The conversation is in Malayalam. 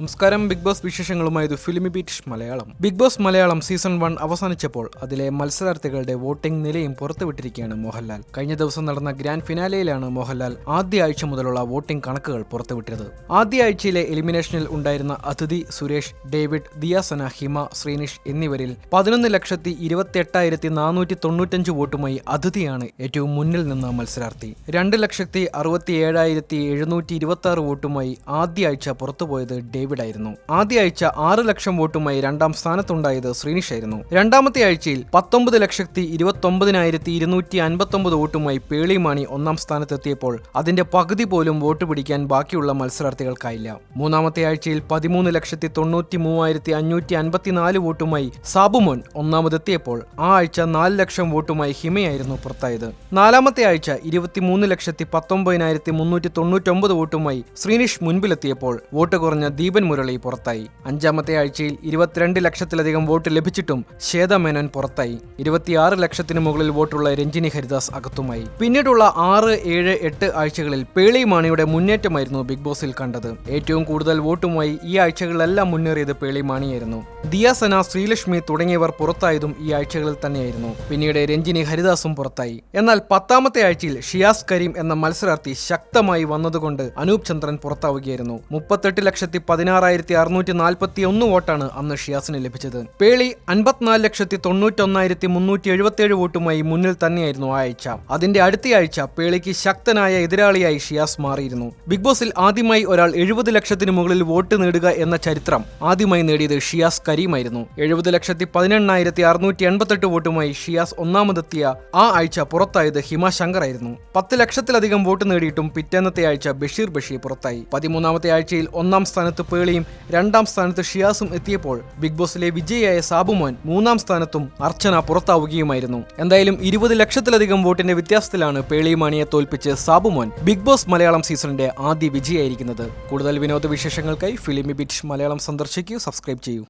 നമസ്കാരം ബിഗ് ബോസ് വിശേഷങ്ങളുമായി filmy beat Malayalam. Big Boss Malayalam season one അവസാനിച്ചപ്പോൾ അതിലെ മത്സരാർത്ഥികളുടെ വോട്ടിംഗ് നിലയും പുറത്തുവിട്ടിരിക്കുകയാണ് മോഹൻലാൽ. കഴിഞ്ഞ ദിവസം നടന്ന ഗ്രാൻഡ് ഫിനാലയിലാണ് മോഹൻലാൽ ആദ്യ ആഴ്ച മുതലുള്ള വോട്ടിംഗ് കണക്കുകൾ പുറത്തുവിട്ടത്. ആദ്യ ആഴ്ചയിലെ എലിമിനേഷനിൽ ഉണ്ടായിരുന്ന അതിഥി സുരേഷ് ഡേവിഡ് ദിയാസന ഹിമ ശ്രീനിഷ് എന്നിവരിൽ പതിനൊന്ന് ലക്ഷത്തി ഇരുപത്തിയെട്ടായിരത്തി നാനൂറ്റി തൊണ്ണൂറ്റഞ്ച് വോട്ടുമായി അതിഥിയാണ് ഏറ്റവും മുന്നിൽ നിന്ന മത്സരാർത്ഥി. രണ്ട് ലക്ഷത്തി അറുപത്തി ഏഴായിരത്തി എഴുന്നൂറ്റി ഇരുപത്തി ആറ് വോട്ടുമായി ആദ്യ ആഴ്ച പുറത്തുപോയത് ഡേവിഡ് ആയിരുന്നു ആദ്യ ആഴ്ച ആറ് ലക്ഷം വോട്ടുമായി രണ്ടാം സ്ഥാനത്തുണ്ടായത് ശ്രീനിഷ് ആയിരുന്നു. രണ്ടാമത്തെ ആഴ്ചയിൽ പത്തൊമ്പത് ലക്ഷത്തി ഇരുപത്തൊമ്പതിനായിരത്തി ഇരുന്നൂറ്റി അൻപത്തൊമ്പത് വോട്ടുമായി വോട്ടുമായി പേളിമാണി ഒന്നാം സ്ഥാനത്തെത്തിയപ്പോൾ അതിന്റെ പകുതി പോലും വോട്ട് പിടിക്കാൻ ബാക്കിയുള്ള മത്സരാർത്ഥികൾക്കായില്ല. മൂന്നാമത്തെ ആഴ്ചയിൽ പതിമൂന്ന് ലക്ഷത്തി തൊണ്ണൂറ്റി മൂവായിരത്തി അഞ്ഞൂറ്റി അൻപത്തിനാല് വോട്ടുമായി സാബുമോൻ ഒന്നാമതെത്തിയപ്പോൾ ആ ആഴ്ച നാല് ലക്ഷം വോട്ടുമായി ഹിമയായിരുന്നു പുറത്തായത്. നാലാമത്തെ ആഴ്ച ഇരുപത്തിമൂന്ന് ലക്ഷത്തി പത്തൊമ്പതിനായിരത്തി മുന്നൂറ്റി തൊണ്ണൂറ്റൊമ്പത് വോട്ടുമായി ശ്രീനിഷ് മുൻപിലെത്തിയപ്പോൾ വോട്ട് കുറഞ്ഞ ദീപൻ മുരളി പുറത്തായി. അഞ്ചാമത്തെ ആഴ്ചയിൽ ഇരുപത്തിരണ്ട് ലക്ഷത്തിലധികം വോട്ട് ലഭിച്ചിട്ടും ശ്വേത മേനോൻ പുറത്തായി. ഇരുപത്തിയാറ് ലക്ഷത്തിന് മുകളിൽ വോട്ടുള്ള രഞ്ജിനി ഹരിദാസ് അകത്തുമായി. പിന്നീടുള്ള ആറ് ഏഴ് എട്ട് ആഴ്ചകളിൽ പേളി മാണിയുടെ മുന്നേറ്റമായിരുന്നു ബിഗ് ബോസിൽ കണ്ടത്. ഏറ്റവും കൂടുതൽ വോട്ടുമായി ഈ ആഴ്ചകളിലെല്ലാം മുന്നേറിയത് പേളി മാണിയായിരുന്നു. ദിയാസന ശ്രീലക്ഷ്മി തുടങ്ങിയവർ പുറത്തായതും ഈ ആഴ്ചകളിൽ തന്നെയായിരുന്നു. പിന്നീട് രഞ്ജിനി ഹരിദാസും പുറത്തായി. എന്നാൽ പത്താമത്തെ ആഴ്ചയിൽ ഷിയാസ് കരീം എന്ന മത്സരാർത്ഥി ശക്തമായി വന്നതുകൊണ്ട് അനൂപ് ചന്ദ്രൻ പുറത്താവുകയായിരുന്നു. മുപ്പത്തെട്ട് ലക്ഷത്തി പതിനാറായിരത്തി അറുന്നൂറ്റി നാൽപ്പത്തി ഒന്ന് വോട്ടാണ് അന്ന് ഷിയാസിന് ലഭിച്ചത്. പേളി അൻപത്തിനാല് ലക്ഷത്തി തൊണ്ണൂറ്റൊന്നായിരത്തി മുന്നൂറ്റി എഴുപത്തിയേഴ് വോട്ടുമായി മുന്നിൽ തന്നെയായിരുന്നു ആഴ്ച. അതിന്റെ അടുത്തയാഴ്ച പേളിക്ക് ശക്തനായ എതിരാളിയായി ഷിയാസ് മാറിയിരുന്നു. ബിഗ് ബോസിൽ ആദ്യമായി ഒരാൾ എഴുപത് ലക്ഷത്തിന് മുകളിൽ വോട്ട് നേടുക എന്ന ചരിത്രം ആദ്യമായി നേടിയത് ഷിയാസ് കരീമായിരുന്നു. എഴുപത് ലക്ഷത്തി പതിനെണ്ണായിരത്തി അറുന്നൂറ്റി എൺപത്തെട്ട് വോട്ടുമായി ഷിയാസ് ഒന്നാമതെത്തിയ ആ ആഴ്ച പുറത്തായത് ഹിമ ശങ്കർ ആയിരുന്നു. പത്ത് ലക്ഷത്തിലധികം വോട്ട് നേടിയിട്ടും പിറ്റേന്നത്തെ ആഴ്ച ബഷീർ ബഷീർ പുറത്തായി. പതിമൂന്നാമത്തെ ആഴ്ചയിൽ ഒന്നാം സ്ഥാനത്ത് പേളിയും രണ്ടാം സ്ഥാനത്ത് ഷിയാസും എത്തിയപ്പോൾ ബിഗ് ബോസിലെ വിജയിയായ സാബുമോൻ മൂന്നാം സ്ഥാനത്തും അർച്ചന പുറത്താവുകയുമായിരുന്നു. എന്തായാലും ഇരുപത് ലക്ഷത്തിലധികം വോട്ടിന്റെ വ്യത്യാസത്തിലാണ് പേളി മാണിയെ തോൽപ്പിച്ച് സാബുമോൻ ബിഗ് ബോസ് മലയാളം സീസണിന്റെ ആദ്യ വിജയായിരിക്കുന്നത് കൂടുതൽ വിനോദ വിശേഷങ്ങൾക്കായി ഫിലിമി ബിറ്റ് മലയാളം സന്ദർശിക്കൂ സബ്സ്ക്രൈബ് ചെയ്യൂ.